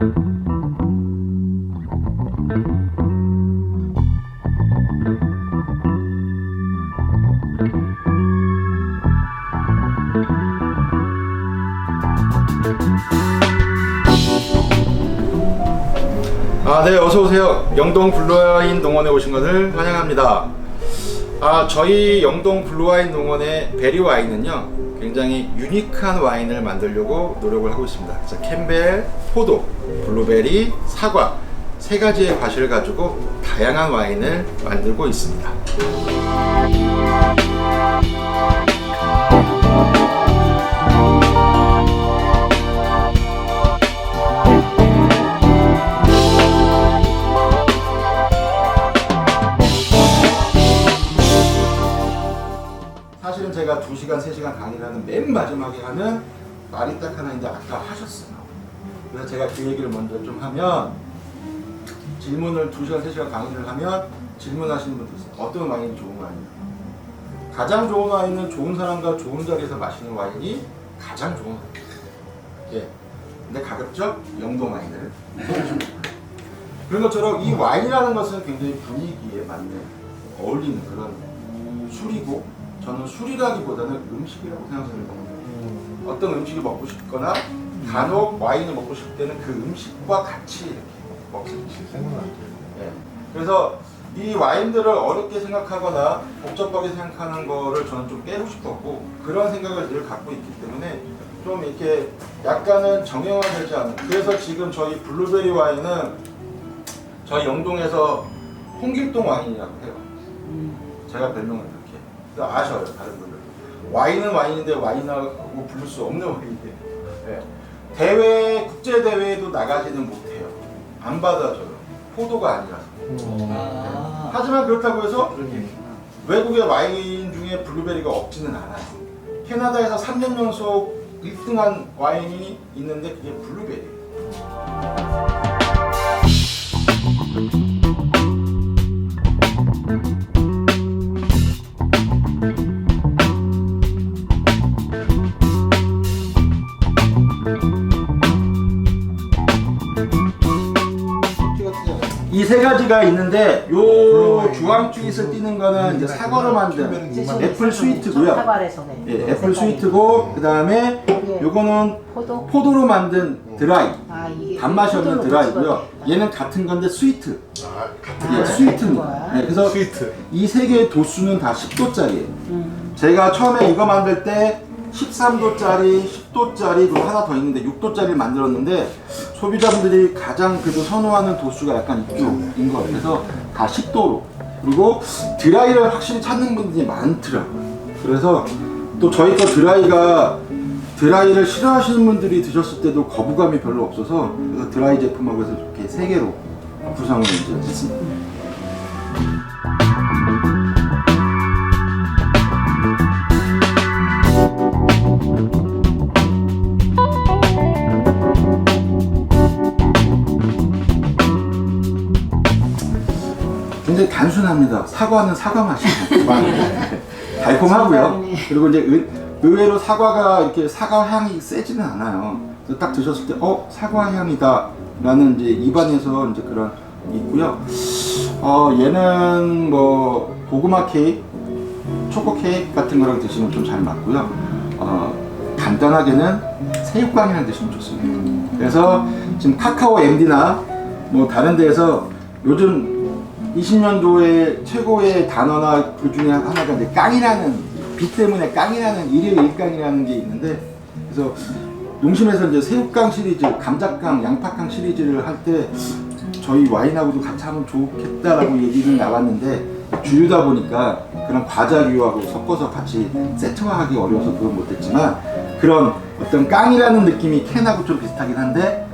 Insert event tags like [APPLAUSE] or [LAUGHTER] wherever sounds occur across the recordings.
아, 네, 어서 오세요. 영동 블루아인 동원에 오신 것을 환영합니다. 아, 저희 영동 블루와인 농원의 베리 와인은요, 굉장히 유니크한 와인을 만들려고 노력을 하고 있습니다. 그래서 캠벨, 포도, 블루베리, 사과 세 가지의 과실을 가지고 다양한 와인을 만들고 있습니다. 제가 2시간, 3시간 강의를 하는 맨 마지막에 하는 말이 딱 하나 있는데 아까 하셨어요. 그래서 제가 그 얘기를 먼저 좀 하면 질문을 2시간, 3시간 강의를 하면 질문하시는 분들 있어요. 어떤 와인이 좋은 와인이에요? 가장 좋은 와인은 좋은 사람과 좋은 자리에서 마시는 와인이 가장 좋은 와인이에요. 예. 근데 가급적 영동 와인을 그런 것처럼 이 와인이라는 것은 굉장히 분위기에 맞는 어울리는 그런 술이고 저는 술이라기보다는 음식이라고 생각합니다. 어떤 음식을 먹고 싶거나 간혹 와인을 먹고 싶을 때는 그 음식과 같이 이렇게 있어요. 예. 그래서 이 와인들을 어렵게 생각하거나 복잡하게 생각하는 거를 저는 좀 깨고 싶었고 그런 생각을 늘 갖고 있기 때문에 좀 이렇게 약간은 정형화되지 않은 그래서 지금 저희 블루베리 와인은 저희 영동에서 홍길동 와인이라고 해요. 제가 별명을 아셔요 다른 분들. 와인은 와인인데 와인하고 부를 수 없는 와인이에요. 예. 대회 국제 대회에도 나가지는 못해요. 안 받아줘요. 포도가 아니라서. 아. 하지만 그렇다고 해서. 외국의 와인 중에 블루베리가 없지는 않아요. 캐나다에서 3년 연속 1등한 와인이 있는데 그게 블루베리예요. 이 세 가지가 있는데 요 주황 주잇을 띄는 거는 이제 사과로 만든 애플 스위트고요. 사과래서네. 예, 애플 스위트고 그 다음에 요거는 포도. 포도로 만든 드라이 아 이게 단맛이 없는 포도로 드라이고요. 얘는 같은 건데 스위트. 아, 예, 아, 스위트입니다. 예, 그래서 스위트. 이 세 개의 도수는 다 10도짜리예요. 음. 제가 처음에 이거 만들 때 13도짜리, 10도짜리 그리고 하나 더 있는데 6도짜리를 만들었는데 소비자분들이 가장 그래도 선호하는 도수가 약간 이쪽인 것 같아서 다 10도로 그리고 드라이를 확실히 찾는 분들이 많더라고요. 그래서 또 저희 거 드라이가 드라이를 싫어하시는 분들이 드셨을 때도 거부감이 별로 없어서 그래서 드라이 제품하고 해서 이렇게 세 개로 구성을 이제 했습니다. 단순합니다. 사과는 사과 맛이에요. [LAUGHS] 달콤하고요. 그리고 이제 의, 의외로 사과가 이렇게 사과 향이 세지는 않아요. 그래서 딱 드셨을 때, 어, 사과 향이다라는 이제 입안에서 이제 그런 게 있고요. 어, 얘는 뭐 고구마 케이크, 초코 케이크 같은 거랑 드시면 좀 잘 맞고요. 어, 간단하게는 새우깡이랑 드시면 좋습니다. 그래서 지금 카카오 MD나 뭐 다른 데에서 요즘 20년도에 최고의 단어나 그 중에 하나가 이제 깡이라는 빛 때문에 깡이라는 일일 일깡이라는 게 있는데 그래서 용심에서 이제 새우깡 시리즈, 감자깡, 양파깡 시리즈를 할 때 저희 와인하고도 같이 하면 좋겠다라고 얘기는 나왔는데 주유다 보니까 그런 과자류하고 섞어서 같이 세트화하기 어려워서 그건 못했지만 그런 어떤 깡이라는 느낌이 캔하고 좀 비슷하긴 한데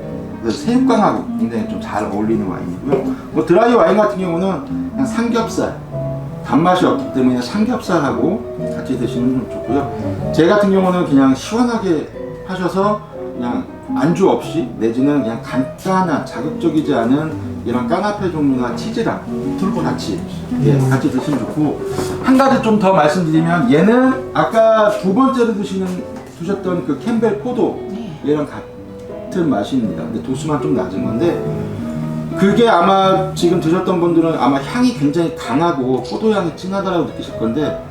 그 새우깡하고 굉장히 좀 잘 어울리는 와인이고요. 뭐 드라이 와인 같은 경우는 그냥 삼겹살 단맛이 없기 때문에 삼겹살하고 같이 드시면 좀 좋고요. 제 같은 경우는 그냥 시원하게 하셔서 그냥 안주 없이 내지는 그냥 간단한 자극적이지 않은 이런 까나페 종류나 치즈랑 둘고 같이 예, 같이 드시면 좋고 한 가지 좀 더 말씀드리면 얘는 아까 두 번째로 드시는 드셨던 그 캠벨 포도 얘랑 같 은 맛입니다. 근데 도수만 좀 낮은 건데 그게 아마 지금 드셨던 분들은 아마 향이 굉장히 강하고 포도향이 진하다라고 느끼실 건데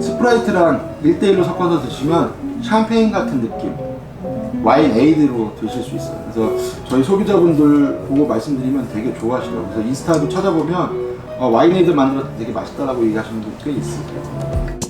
스프라이트랑 1대1로 섞어서 드시면 샴페인 같은 느낌 와인 에이드로 드실 수 있어요. 그래서 저희 소비자분들 보고 말씀드리면 되게 좋아하시더라고요. 그래서 인스타도 찾아보면 어, 와인 에이드 만들어서 되게 맛있다라고 얘기하시는 분들 꽤 있어요.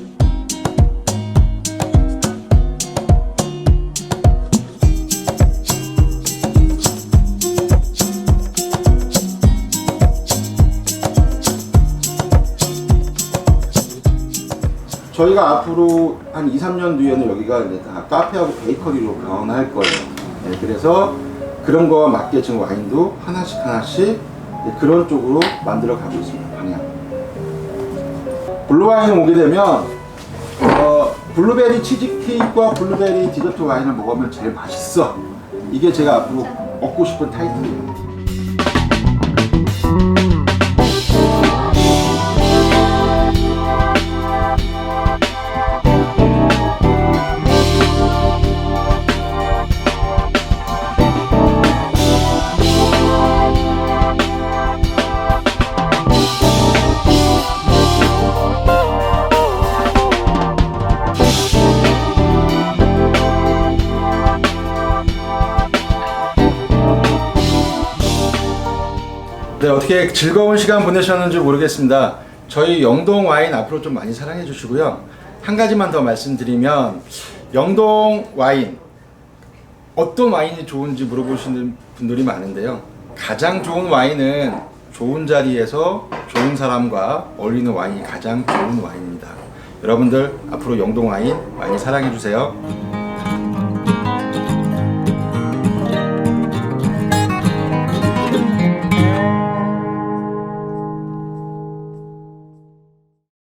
저희가 앞으로 한 2, 3년 뒤에는 여기가 이제 다 카페하고 베이커리로 변할 거예요. 네, 그래서 그런 거와 맞게 지금 와인도 하나씩 하나씩 네, 그런 쪽으로 만들어 가고 있습니다. 방향. 블루 와인 오게 되면 어, 블루베리 치즈케이크와 블루베리 디저트 와인을 먹으면 제일 맛있어. 이게 제가 앞으로 얻고 싶은 타이틀이에요. 네, 어떻게 즐거운 시간 보내셨는지 모르겠습니다. 저희 영동 와인 앞으로 좀 많이 사랑해 주시고요. 한 가지만 더 말씀드리면 영동 와인 어떤 와인이 좋은지 물어보시는 분들이 많은데요. 가장 좋은 와인은 좋은 자리에서 좋은 사람과 어울리는 와인이 가장 좋은 와인입니다. 여러분들 앞으로 영동 와인 많이 사랑해 주세요.